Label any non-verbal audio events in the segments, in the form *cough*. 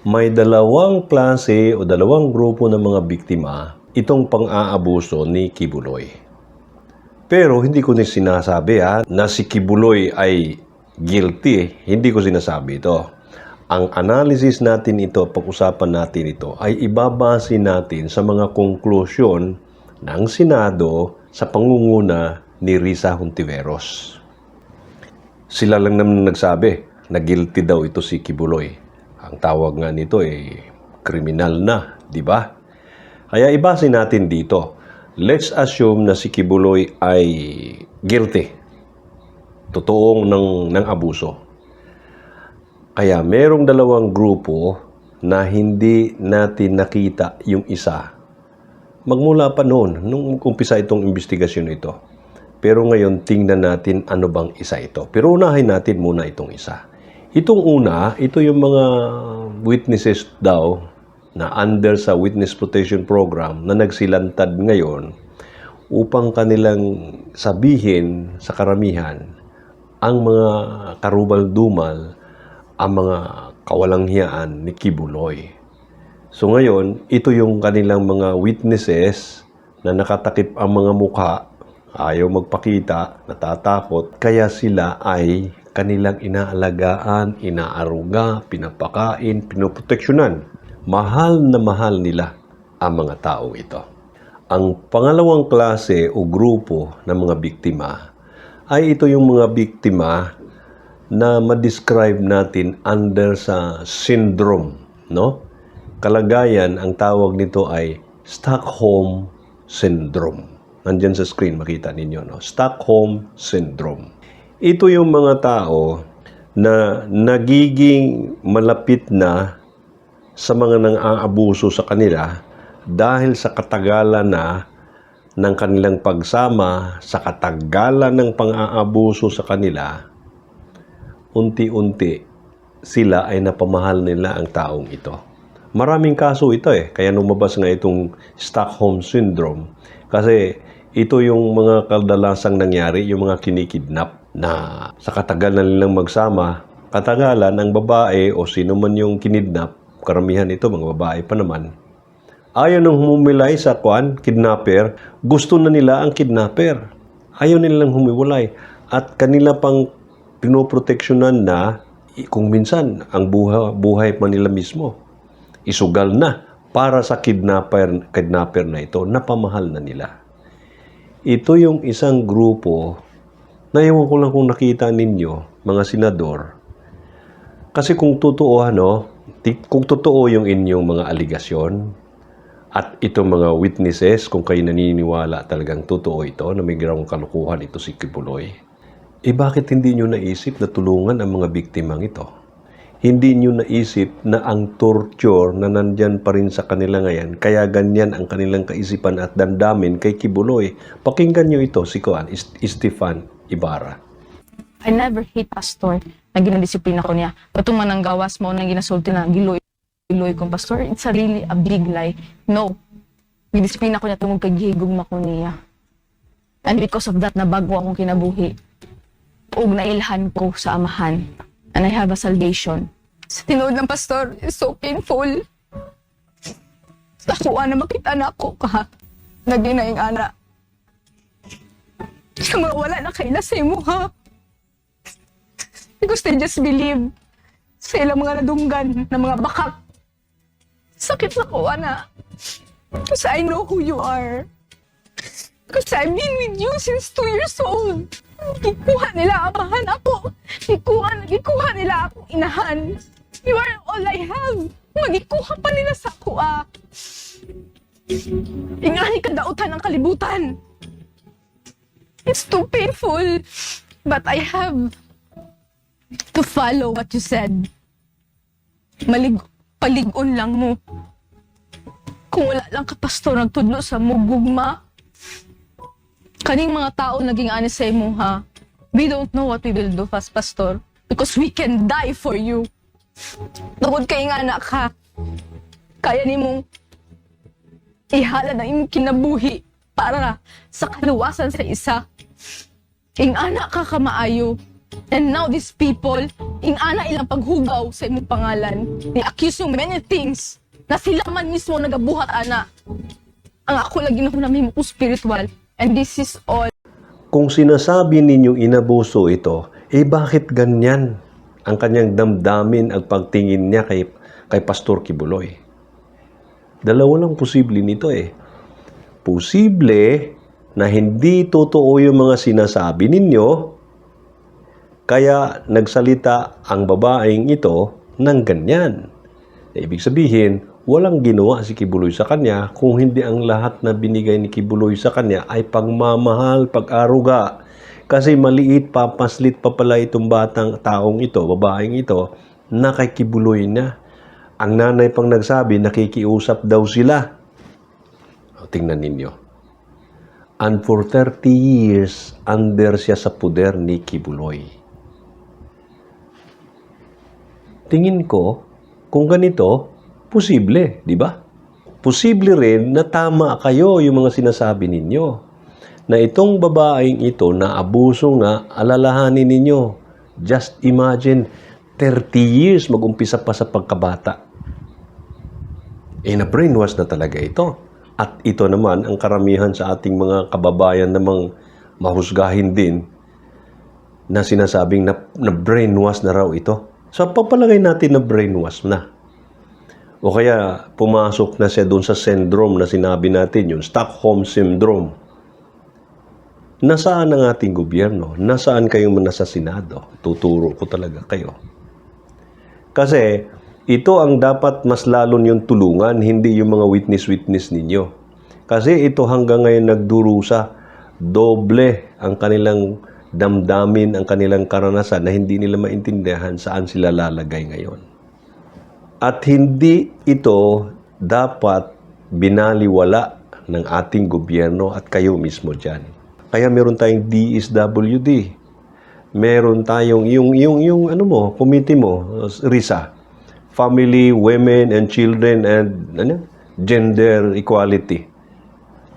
may dalawang klase o dalawang grupo ng mga biktima itong pang-aabuso ni Kibuloy. Pero hindi ko ni sinasabi ha, na si Kibuloy ay guilty. Hindi ko sinasabi ito. Ang analysis natin ito, pag-usapan natin ito, ay ibabase natin sa mga konklusyon ng Senado sa pangunguna ni Risa Hontiveros. Sila lang naman nagsabi na guilty daw ito si Kibuloy. Ang tawag nga nito ay kriminal na, di ba? Kaya ibase natin dito. Let's assume na si Kibuloy ay guilty. Totoong ng, ng abuso. Kaya merong dalawang grupo na hindi natin nakita yung isa. Magmula pa noon, nung umpisa itong investigasyon ito. Pero ngayon, tingnan natin ano bang isa ito. Pero unahin natin muna itong isa. Itong una, ito yung mga witnesses daw na under sa Witness Protection Program na nagsilantad ngayon upang kanilang sabihin sa karamihan ang mga karubal-dumal, ang mga kawalanghiyaan ni Kibuloy. So ngayon, ito yung kanilang mga witnesses na nakatakip ang mga mukha, ayaw magpakita, natatakot, kaya sila ay kanilang inaalagaan, inaaruga, pinapakain, pinoproteksyonan. Mahal na mahal nila ang mga taong ito. Ang pangalawang klase o grupo ng mga biktima ay ito yung mga biktima na ma-describe natin under sa syndrome, no? Kalagayan, ang tawag nito ay Stockholm Syndrome. Nandyan sa screen, makita ninyo, no? Stockholm Syndrome. Ito yung mga tao na nagiging malapit na sa mga nang aabuso sa kanila dahil sa katagalan na ng kanilang pagsama, sa katagalan ng pang-aabuso sa kanila, unti-unti sila ay napamahal nila ang taong ito. Maraming kaso ito eh, kaya lumabas nga itong Stockholm Syndrome. Kasi ito yung mga kadalasang nangyari, yung mga kinikidnap na sa katagalan nilang magsama, katagalan ng babae o sino man yung kinidnap, karamihan ito mga babae pa naman, ayaw nang humumilay sa kwan, kidnapper, gusto na nila ang kidnapper. Ayaw nilang humiwalay. At kanila pang pinoproteksyonan na kung minsan ang buhay, buhay pa nila mismo. Isugal na para sa kidnapper, kidnapper na ito, napamahal na nila. Ito yung isang grupo na ewan ko lang kung nakita ninyo, mga senador, kasi kung totoo, ano, kung totoo yung inyong mga aligasyon, at itong mga witnesses, kung kayo naniniwala talagang totoo ito, na may ginawang kalukuhan ito si Kibuloy, eh bakit hindi nyo naisip na tulungan ang mga biktimang ito? Hindi nyo naisip na ang torture na nandyan pa rin sa kanila ngayon, kaya ganyan ang kanilang kaisipan at damdamin kay Kibuloy. Pakinggan nyo ito, si Kuan, Stefan Ibarra. I never hate pastor na ginadisiplina ko niya. Patong man ang gawas mo na ginasulti na giloy giloy kong pastor. It's a really a big lie. No. Gidisiplina ko niya tungod kay gihigugma ko niya. And because of that, nabago akong kinabuhi. Ug nailhan ko sa amahan. And I have a salvation. Sa tinood ng pastor, is so painful. Sa kuha na makita na ako ka. Naging na yung ana. *laughs* Sa mga wala na kaila sa imo ha. Because just believe sa ilang mga nadunggan na mga bakak. Sakit sa ko, ana. Because I know who you are. Because I've been with you since two years old. Gikuha nila amahan ako. Gikuha, gikuha nila akong inahan. You are all I have. Magikuha pa nila sa ako, ah. Ingani ka dautan ng kalibutan. It's too painful. But I have to follow what you said. Malig paligon lang mo. Kung wala lang ka pastor nagtudlo sa mugugma, kaning mga tao naging honest sa imo ha. We don't know what we will do fast pastor because we can die for you. Tungod kay nga anak ka, kaya nimong ihala ng imong kinabuhi para sa kaluwasan sa isa. Ing anak ka kamaayo, And now these people, ingana ilang paghugaw sa imong pangalan. They accuse you many things na sila man mismo nagabuhat ana. Ang ako lagi na namin mo spiritual. And this is all Kung sinasabi ninyong inabuso ito, eh bakit ganyan ang kanyang damdamin at pagtingin niya kay, kay Pastor Kibuloy? Dalawa lang posible nito eh. Posible na hindi totoo yung mga sinasabi ninyo, kaya nagsalita ang babaeng ito ng ganyan. Ibig sabihin, walang ginawa si Kibuloy sa kanya kung hindi ang lahat na binigay ni Kibuloy sa kanya ay pagmamahal, pag-aruga. Kasi maliit, papaslit pa pala itong batang taong ito, babaeng ito, na kay Kibuloy na. Ang nanay pang nagsabi, nakikiusap daw sila. Tingnan ninyo. And for 30 years, under siya sa puder ni Kibuloy. Tingin ko, kung ganito, posible, di ba? Posible rin na tama kayo yung mga sinasabi ninyo. Na itong babaeng ito na abuso nga, alalahanin ninyo. Just imagine, 30 years mag-umpisa pa sa pagkabata. Eh, na-brainwash na talaga ito. At ito naman, ang karamihan sa ating mga kababayan namang mahusgahin din, na sinasabing na, na brainwash na raw ito. So, papalagay natin na brainwash na. O kaya pumasok na siya doon sa syndrome na sinabi natin, yung Stockholm Syndrome. Nasaan ang ating gobyerno? Nasaan kayong nasa? Tuturo ko talaga kayo. Kasi ito ang dapat mas lalo niyong tulungan, hindi yung mga witness-witness ninyo. Kasi ito hanggang ngayon nagdurusa, doble ang kanilang damdamin, ang kanilang karanasan na hindi nila maintindihan saan sila lalagay ngayon. At hindi ito dapat binaliwala ng ating gobyerno at kayo mismo dyan. Kaya meron tayong DSWD. Meron tayong yung yung yung ano mo, committee mo, RISA. Family, Women and Children and ano, Gender Equality.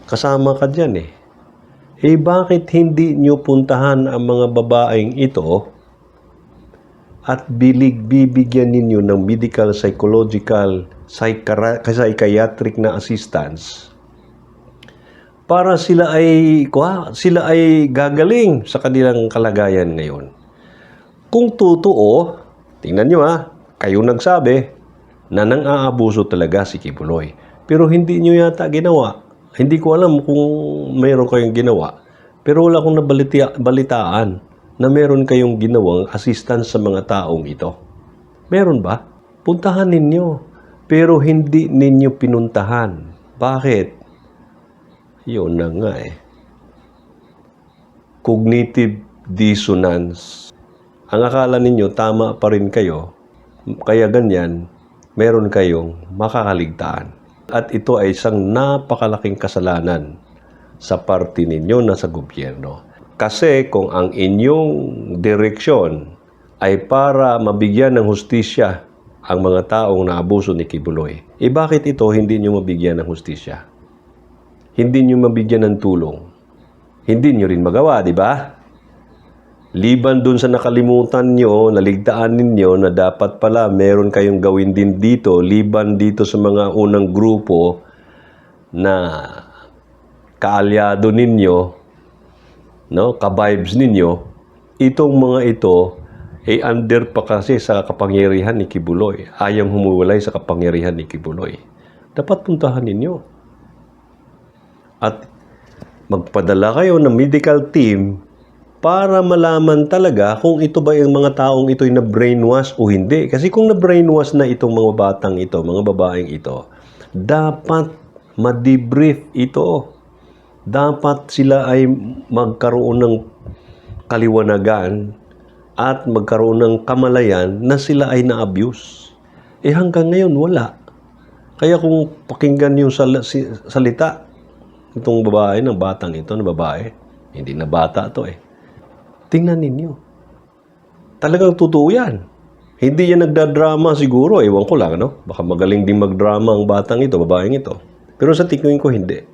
Kasama ka dyan eh. Eh bakit hindi nyo puntahan ang mga babaeng ito at bilig bibigyan ninyo ng medical, psychological, psychiatric na assistance para sila ay kuha, sila ay gagaling sa kanilang kalagayan ngayon. Kung totoo, tingnan nyo ha, kayo nagsabi na nang aabuso talaga si Kibuloy. Pero hindi nyo yata ginawa. Hindi ko alam kung mayroon kayong ginawa. Pero wala akong nabalita, balitaan na meron kayong ginawang assistance sa mga taong ito. Meron ba? Puntahan ninyo. Pero hindi ninyo pinuntahan. Bakit? Yun na nga eh. Cognitive dissonance. Ang akala ninyo, tama pa rin kayo. Kaya ganyan, meron kayong makakaligtaan. At ito ay isang napakalaking kasalanan sa party ninyo na sa gobyerno. Kasi kung ang inyong direksyon ay para mabigyan ng hustisya ang mga taong naabuso ni Kibuloy, eh bakit ito hindi nyo mabigyan ng hustisya? Hindi nyo mabigyan ng tulong. Hindi nyo rin magawa, di ba? Liban dun sa nakalimutan nyo, naligtaan ninyo na dapat pala meron kayong gawin din dito, liban dito sa mga unang grupo na kaalyado ninyo, no, ka-vibes ninyo, itong mga ito ay under pa kasi sa kapangyarihan ni Kibuloy. Ayang humuwalay sa kapangyarihan ni Kibuloy. Dapat puntahan ninyo. At magpadala kayo ng medical team para malaman talaga kung ito ba yung mga taong ito'y na-brainwash o hindi. Kasi kung na-brainwash na itong mga batang ito, mga babaeng ito, dapat ma-debrief ito. Dapat sila ay magkaroon ng kaliwanagan at magkaroon ng kamalayan na sila ay na-abuse. Eh hanggang ngayon, wala. Kaya kung pakinggan yung sal- salita, itong babae, ng batang ito, na babae, hindi na bata to eh. Tingnan ninyo. Talagang totoo yan. Hindi yan nagdadrama siguro, ewan ko lang, no? Baka magaling din magdrama ang batang ito, babaeng ito. Pero sa tingin ko, hindi.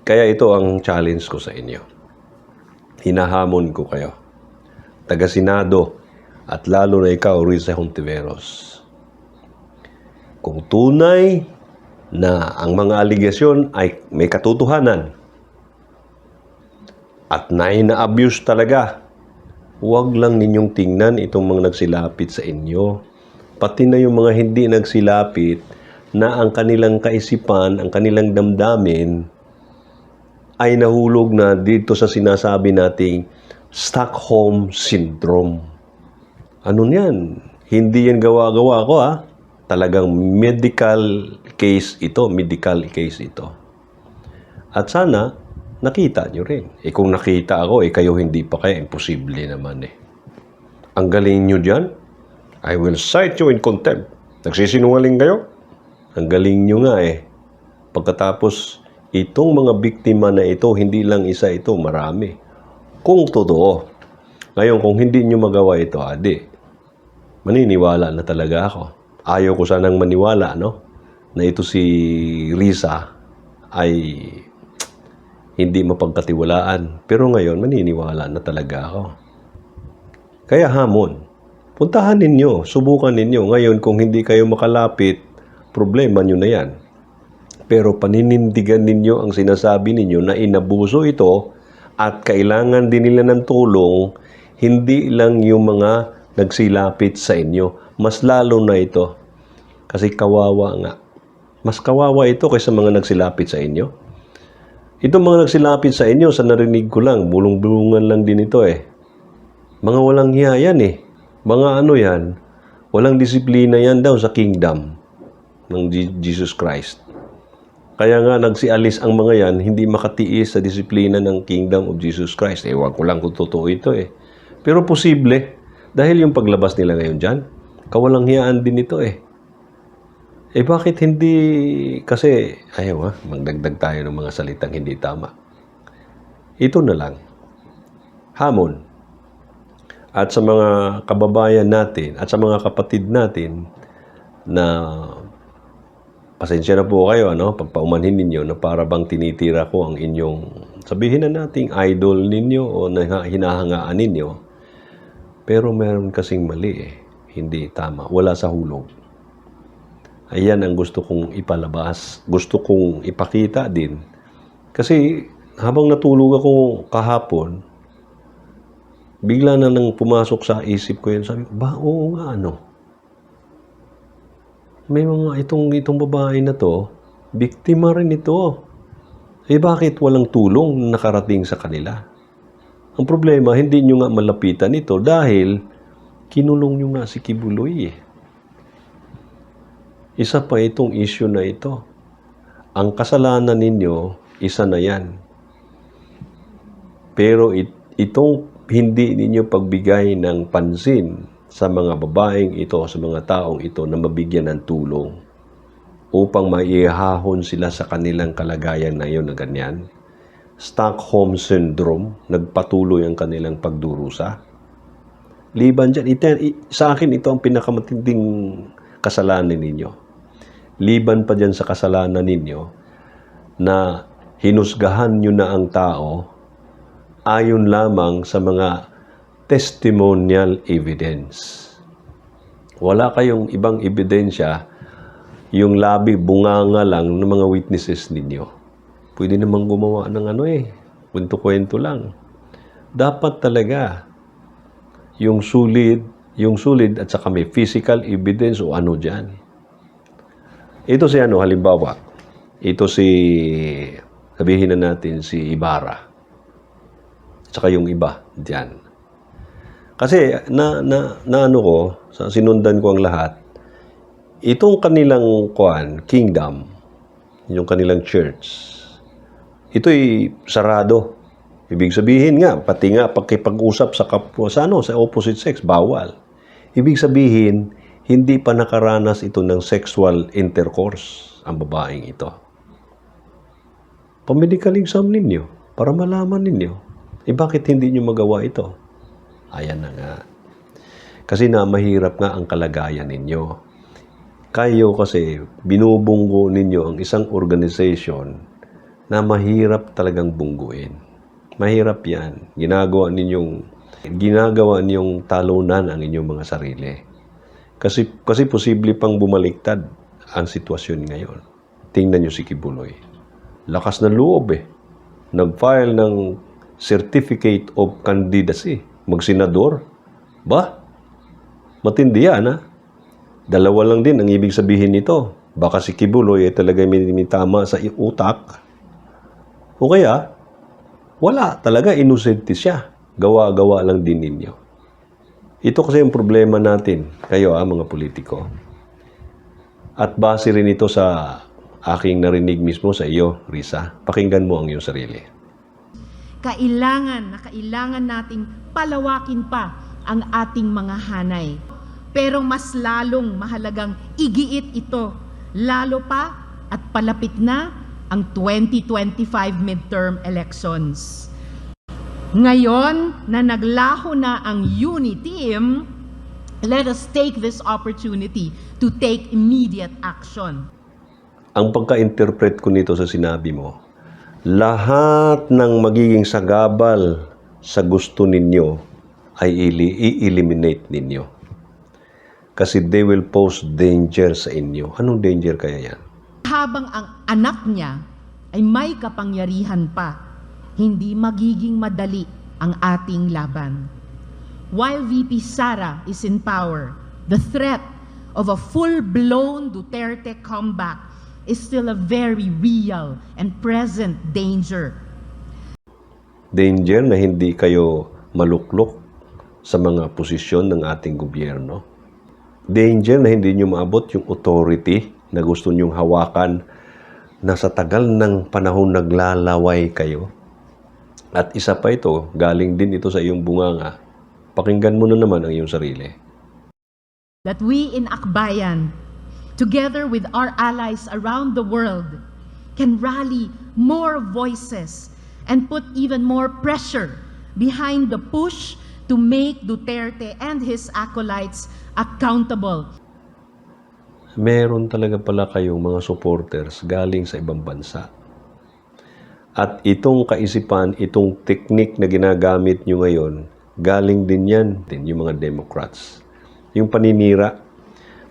Kaya ito ang challenge ko sa inyo. Hinahamon ko kayo. taga-Senado, at lalo na ikaw, Risa Hontiveros. Kung tunay na ang mga aligasyon ay may katotohanan at na-abuse talaga, huwag lang ninyong tingnan itong mga nagsilapit sa inyo. Pati na yung mga hindi nagsilapit na ang kanilang kaisipan, ang kanilang damdamin ay nahulog na dito sa sinasabi nating Stockholm Syndrome. Ano niyan? Hindi yan gawa-gawa ko ha. Talagang medical case ito, medical case ito. At sana, nakita nyo rin. Eh kung nakita ako, eh kayo hindi pa kaya, imposible naman eh. Ang galing nyo dyan, I will cite you in contempt. Nagsisinungaling kayo? Ang galing nyo nga eh. Pagkatapos, itong mga biktima na ito, hindi lang isa ito, marami. Kung totoo. Ngayon, kung hindi nyo magawa ito, adi, maniniwala na talaga ako. Ayaw ko sanang maniwala, no? Na ito si Risa ay hindi mapagkatiwalaan. Pero ngayon, maniniwala na talaga ako. Kaya hamon, puntahan ninyo, subukan ninyo. Ngayon, kung hindi kayo makalapit, problema nyo na yan. Pero paninindigan ninyo ang sinasabi ninyo na inabuso ito at kailangan din nila ng tulong, hindi lang yung mga nagsilapit sa inyo. Mas lalo na ito. Kasi kawawa nga. Mas kawawa ito kaysa mga nagsilapit sa inyo. Itong mga nagsilapit sa inyo, sa narinig ko lang, bulong-bulungan lang din ito eh. Mga walang hiya yan eh. Mga ano yan, walang disiplina yan daw sa kingdom ng Je- Jesus Christ. Kaya nga nagsialis ang mga yan, hindi makatiis sa disiplina ng kingdom of Jesus Christ. Ewan ko lang kung totoo ito eh. Pero posible, dahil yung paglabas nila ngayon dyan, kawalang hiyaan din ito eh. Eh bakit hindi, kasi, ayaw ha, magdagdag tayo ng mga salitang hindi tama. Ito na lang. Hamon. At sa mga kababayan natin, at sa mga kapatid natin, na pasensya na po kayo, ano, pagpaumanhin ninyo na para bang tinitira ko ang inyong, sabihin na nating idol ninyo o na hinahangaan ninyo. Pero meron kasing mali eh. Hindi tama. Wala sa hulog. Ayan ang gusto kong ipalabas. Gusto kong ipakita din. Kasi habang natulog ako kahapon, bigla na nang pumasok sa isip ko yun. Sabi ko, ba, oo nga ano. May mga itong, itong babae na to, biktima rin ito. Eh bakit walang tulong na nakarating sa kanila? Ang problema, hindi nyo nga malapitan ito dahil kinulong nyo nga si Kibuloy eh. Isa pa itong issue na ito. Ang kasalanan ninyo, isa na yan. Pero it, itong hindi ninyo pagbigay ng pansin sa mga babaeng ito, sa mga taong ito na mabigyan ng tulong upang maihahon sila sa kanilang kalagayan na yun na ganyan. Stockholm Syndrome, nagpatuloy ang kanilang pagdurusa. Liban dyan, ito, sa akin ito ang pinakamatinding kasalanan ninyo. Liban pa dyan sa kasalanan ninyo na hinusgahan nyo na ang tao ayon lamang sa mga testimonial evidence. Wala kayong ibang ebidensya, yung labi bunganga lang ng mga witnesses ninyo. Pwede namang gumawa ng ano eh, kwento-kwento lang. Dapat talaga yung sulid, yung sulid at saka may physical evidence o ano dyan. Ito si ano, halimbawa, ito si, sabihin na natin si Ibarra. Tsaka yung iba dyan. Kasi na, na, na ano ko, sinundan ko ang lahat, itong kanilang kuan, kingdom, yung kanilang church, ito'y sarado. Ibig sabihin nga, pati nga pagkipag-usap sa kapwa, sa ano, sa opposite sex, bawal. Ibig sabihin, hindi pa nakaranas ito ng sexual intercourse ang babaeng ito. Pamedical exam ninyo para malaman ninyo. Eh bakit hindi nyo magawa ito? Ayan na nga. Kasi na mahirap nga ang kalagayan ninyo. Kayo kasi binubunggo ninyo ang isang organization na mahirap talagang bungguin. Mahirap yan. Ginagawa ninyong Ginagawa niyong talunan ang inyong mga sarili. Kasi, kasi posible pang bumaliktad ang sitwasyon ngayon. Tingnan niyo si Kibuloy. Lakas ng loob eh. Nag-file ng Certificate of Candidacy. Magsenador. Ba? Matindi yan ha? Dalawa lang din ang ibig sabihin nito. Baka si Kibuloy ay talaga may, tama sa utak. O kaya, wala talaga, inosente siya. Gawa-gawa lang din ninyo. Ito kasi yung problema natin, kayo ah, mga politiko. At base rin ito sa aking narinig mismo sa iyo, Risa. Pakinggan mo ang iyong sarili. kailangan na kailangan nating palawakin pa ang ating mga hanay. Pero mas lalong mahalagang igiit ito, lalo pa at palapit na ang 2025 midterm elections. Ngayon na naglaho na ang UNITEAM, let us take this opportunity to take immediate action. Ang pagka-interpret ko nito sa sinabi mo, lahat ng magiging sagabal sa gusto ninyo ay i-eliminate ninyo. Kasi they will pose danger sa inyo. Anong danger kaya yan? habang ang anak niya ay may kapangyarihan pa, hindi magiging madali ang ating laban. While VP Sara is in power, the threat of a full-blown Duterte comeback is still a very real and present danger Danger na hindi kayo maluklok sa mga posisyon ng ating gobyerno. Danger na hindi nyo maabot yung authority na gusto nyong hawakan na sa tagal ng panahon naglalaway kayo. At isa pa ito, galing din ito sa iyong bunganga. Pakinggan mo na naman ang iyong sarili. that we in Akbayan, together with our allies around the world, can rally more voices and put even more pressure behind the push to make Duterte and his acolytes accountable Meron talaga pala kayong mga supporters galing sa ibang bansa. At itong kaisipan, itong teknik na ginagamit nyo ngayon, galing din yan, din yung mga Democrats. Yung paninira,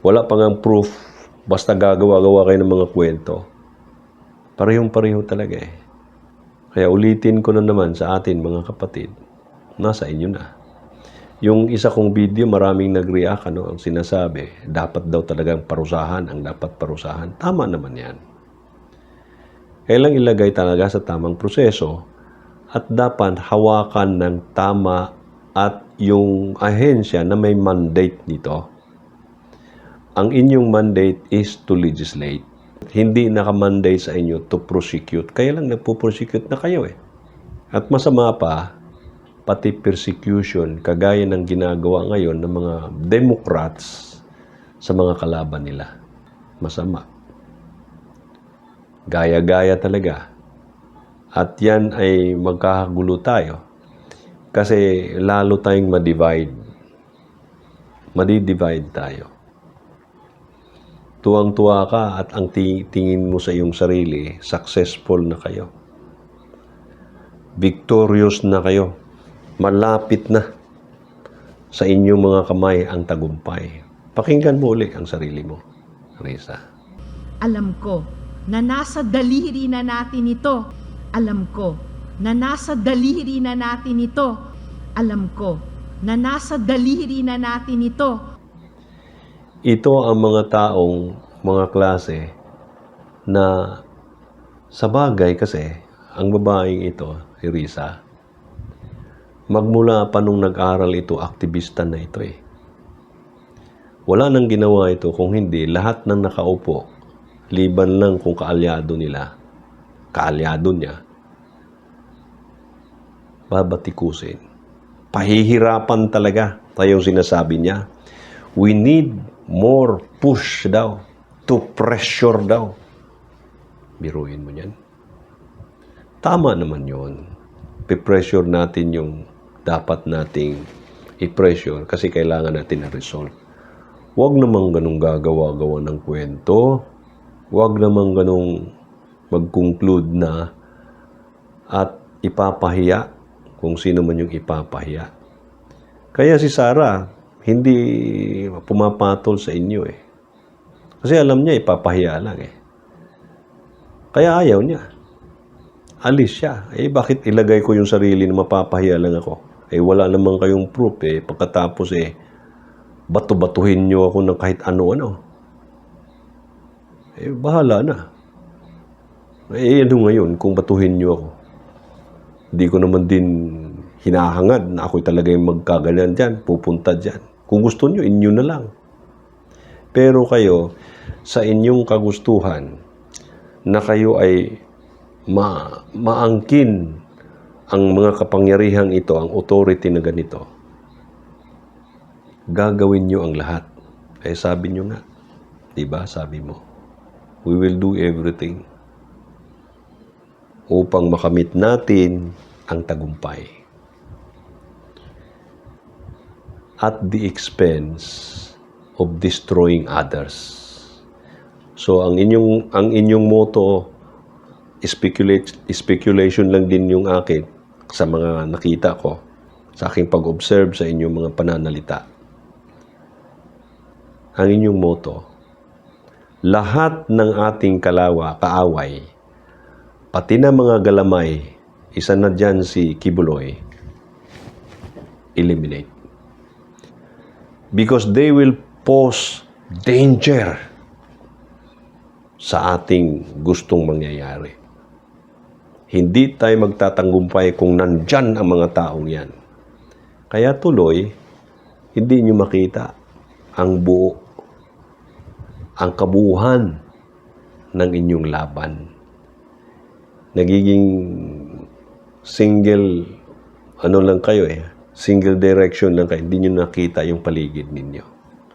wala pang ang proof, basta gagawa-gawa kayo ng mga kwento. Parehong-pareho talaga eh. Kaya ulitin ko na naman sa atin mga kapatid, nasa inyo na. Yung isa kong video, maraming nag-react, ano, ang sinasabi, dapat daw talagang parusahan ang dapat parusahan. Tama naman yan. Kailang ilagay talaga sa tamang proseso at dapat hawakan ng tama at yung ahensya na may mandate nito. Ang inyong mandate is to legislate. Hindi naka-mandate sa inyo to prosecute. Kaya lang nagpo-prosecute na kayo eh. At masama pa, pati persecution kagaya ng ginagawa ngayon ng mga Democrats sa mga kalaban nila. Masama. Gaya-gaya talaga. At yan ay magkakagulo tayo. Kasi lalo tayong ma-divide. Madi-divide tayo. Tuwang-tuwa ka at ang ti- tingin mo sa iyong sarili, successful na kayo. Victorious na kayo. Malapit na sa inyong mga kamay ang tagumpay. Pakinggan mo uli ang sarili mo, Risa. Alam ko na nasa daliri na natin ito. Alam ko na nasa daliri na natin ito. Alam ko na nasa daliri na natin ito. Ito ang mga taong, mga klase na sa bagay kasi, ang babaeng ito, si Risa, magmula pa nung nag-aral ito, aktivista na ito eh. Wala nang ginawa ito kung hindi lahat ng nakaupo, liban lang kung kaalyado nila, kaalyado niya, babatikusin. Pahihirapan talaga tayong sinasabi niya. We need more push daw, to pressure daw. Biruin mo yan. Tama naman yon. Pipressure natin yung dapat nating i-pressure kasi kailangan natin na result. Huwag namang ganong gagawa-gawa ng kwento. Huwag namang ganong mag-conclude na at ipapahiya kung sino man yung ipapahiya. Kaya si Sarah, hindi pumapatol sa inyo eh. Kasi alam niya, ipapahiya lang eh. Kaya ayaw niya. Alis siya. Eh, bakit ilagay ko yung sarili na mapapahiya lang ako? Eh, wala naman kayong proof eh. Pagkatapos eh, bato-batuhin niyo ako ng kahit ano-ano. Eh, bahala na. Eh, ano ngayon kung batuhin niyo ako? Hindi ko naman din hinahangad na ako talaga yung magkaganyan dyan, pupunta dyan. Kung gusto niyo, inyo na lang. Pero kayo, sa inyong kagustuhan, na kayo ay ma maangkin ang mga kapangyarihang ito, ang authority na ganito, gagawin niyo ang lahat. Eh sabi niyo nga, di ba? Sabi mo, we will do everything upang makamit natin ang tagumpay. At the expense of destroying others. So ang inyong ang inyong motto speculate speculation lang din yung akin sa mga nakita ko sa aking pag-observe sa inyong mga pananalita. Ang inyong motto lahat ng ating kalawa, kaaway, pati na mga galamay, isa na dyan si Kibuloy, eliminate. Because they will pose danger sa ating gustong mangyayari. Hindi tayo magtatanggumpay kung nandyan ang mga taong yan. Kaya tuloy, hindi nyo makita ang buo, ang kabuuhan ng inyong laban. Nagiging single, ano lang kayo eh, single direction lang kayo, hindi nyo nakita yung paligid ninyo.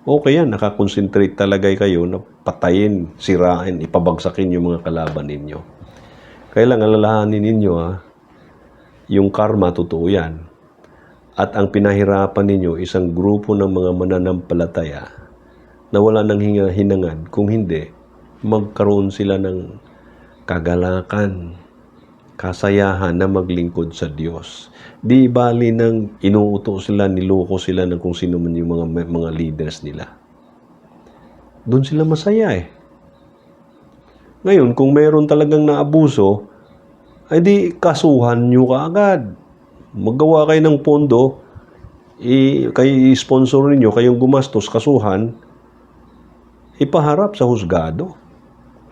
Okay yan, nakakonsentrate talaga kayo na patayin, sirain, ipabagsakin yung mga kalaban ninyo. Kaya lang alalahanin ninyo ha, yung karma, totoo yan. At ang pinahirapan ninyo, isang grupo ng mga mananampalataya na wala nang hinga, hinangad. Kung hindi, magkaroon sila ng kagalakan, kasayahan na maglingkod sa Diyos. Di bali nang inuuto sila, niloko sila ng kung sino man yung mga, mga leaders nila. Doon sila masaya eh. Ngayon, kung meron talagang naabuso, ay di kasuhan nyo kaagad. Maggawa kayo ng pondo, i, kayo i-sponsor ninyo, kayong gumastos, kasuhan, ipaharap sa husgado.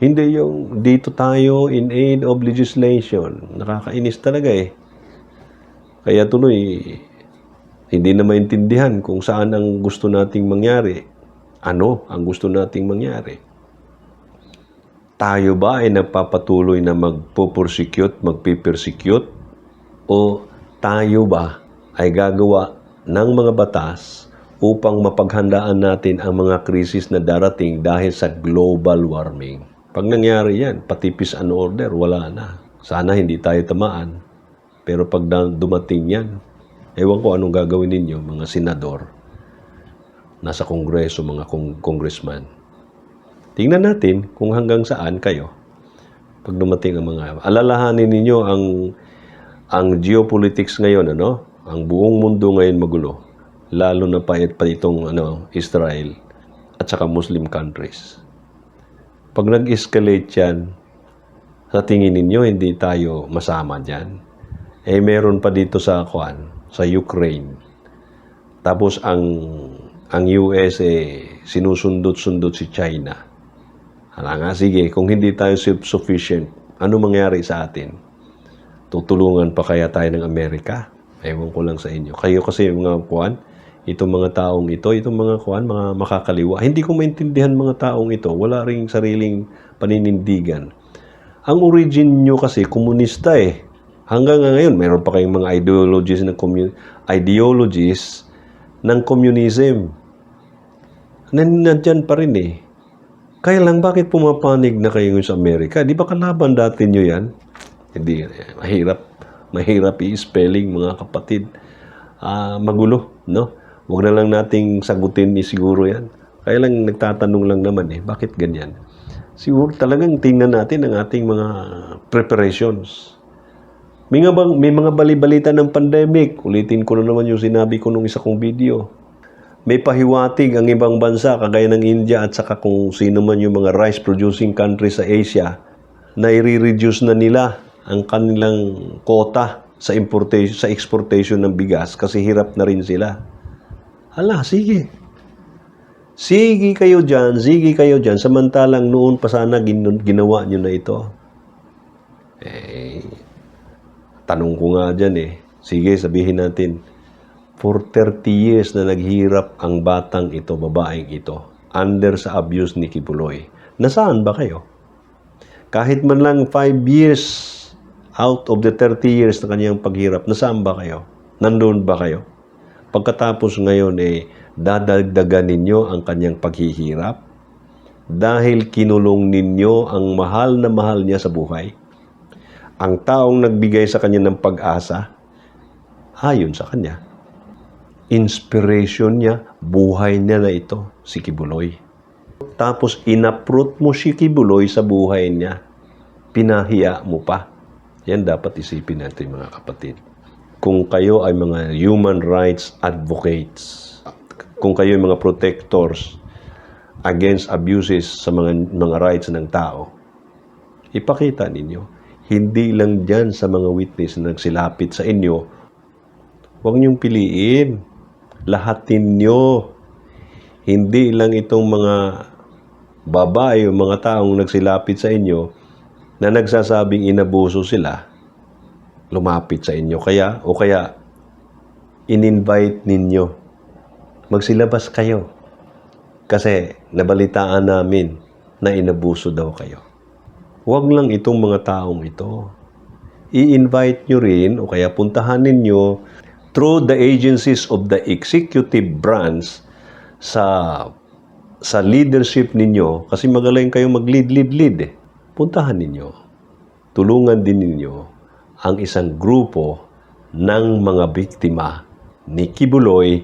Hindi yung dito tayo in aid of legislation. Nakakainis talaga eh. Kaya tuloy, hindi na maintindihan kung saan ang gusto nating mangyari. Ano ang gusto nating mangyari. Tayo ba ay nagpapatuloy na magpo-persecute, magpipersecute? O tayo ba ay gagawa ng mga batas upang mapaghandaan natin ang mga krisis na darating dahil sa global warming? Pag nangyari yan, pati peace and order, wala na. Sana hindi tayo tamaan. Pero pag dumating yan, ewan ko anong gagawin ninyo, mga senador, nasa kongreso, mga kong- congressman. Tingnan natin kung hanggang saan kayo pag dumating ang mga... Alalahanin ninyo ang ang geopolitics ngayon, ano? Ang buong mundo ngayon magulo. Lalo na pa, pa itong ano, Israel at saka Muslim countries. Pag nag-escalate yan, sa tingin ninyo, hindi tayo masama dyan. Eh, meron pa dito sa Kwan, sa Ukraine. Tapos ang ang US eh, sinusundot-sundot si China. Hala nga, sige, kung hindi tayo self-sufficient, ano mangyari sa atin? Tutulungan pa kaya tayo ng Amerika? Ewan ko lang sa inyo. Kayo kasi mga kuan, itong mga taong ito, itong mga kuan, mga makakaliwa. Hindi ko maintindihan mga taong ito. Wala ring sariling paninindigan. Ang origin nyo kasi komunista eh. Hanggang ngayon, meron pa kayong mga ideologies ng ideologies ng communism. Nan nandyan pa rin eh. Kaya lang, bakit pumapanig na kayo sa Amerika? Di ba kalaban dati nyo yan? Hindi, mahirap. Mahirap i-spelling, mga kapatid. Ah, magulo, no? Huwag na lang nating sagutin ni siguro yan. Kaya lang, nagtatanong lang naman eh, bakit ganyan? Siguro talagang tingnan natin ang ating mga preparations. May, nga bang, may mga balibalita ng pandemic. Ulitin ko na naman yung sinabi ko nung isa kong video. May pahiwatig ang ibang bansa, kagaya ng India at saka kung sino man yung mga rice producing countries sa Asia, na i-reduce na nila ang kanilang quota sa importation sa exportation ng bigas kasi hirap na rin sila. Hala, sige. Sige kayo dyan, sige kayo dyan. Samantalang noon pa sana gin- ginawa nyo na ito. Eh, tanong ko nga dyan eh. Sige, sabihin natin. For 30 years na naghirap ang batang ito, babaeng ito, under sa abuse ni Kibuloy. Nasaan ba kayo? Kahit man lang 5 years out of the 30 years na kanyang paghirap, nasaan ba kayo? Nandun ba kayo? Pagkatapos ngayon eh, dadagdagan ninyo ang kanyang paghihirap dahil kinulong ninyo ang mahal na mahal niya sa buhay. Ang taong nagbigay sa kanya ng pag-asa, ayon sa kanya. Inspiration niya, buhay niya na ito, si Kibuloy. Tapos inaprot mo si Kibuloy sa buhay niya. Pinahiya mo pa. Yan dapat isipin natin mga kapatid. Kung kayo ay mga human rights advocates, kung kayo ay mga protectors against abuses sa mga, mga rights ng tao, ipakita ninyo, hindi lang dyan sa mga witness na nagsilapit sa inyo, huwag niyong piliin. Lahatin nyo. Hindi lang itong mga babae o mga taong nagsilapit sa inyo na nagsasabing inabuso sila, lumapit sa inyo. Kaya, o kaya, in-invite ninyo. Magsilabas kayo. Kasi nabalitaan namin na inabuso daw kayo. Huwag lang itong mga taong ito. I-invite nyo rin o kaya puntahan ninyo through the agencies of the executive branch sa sa leadership ninyo kasi magaling kayo mag-lead, lead, lead eh. Puntahan ninyo. Tulungan din ninyo ang isang grupo ng mga biktima ni Kibuloy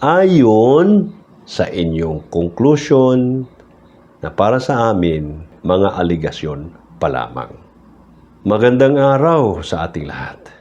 ayon sa inyong conclusion na para sa amin mga aligasyon pa lamang. Magandang araw sa ating lahat.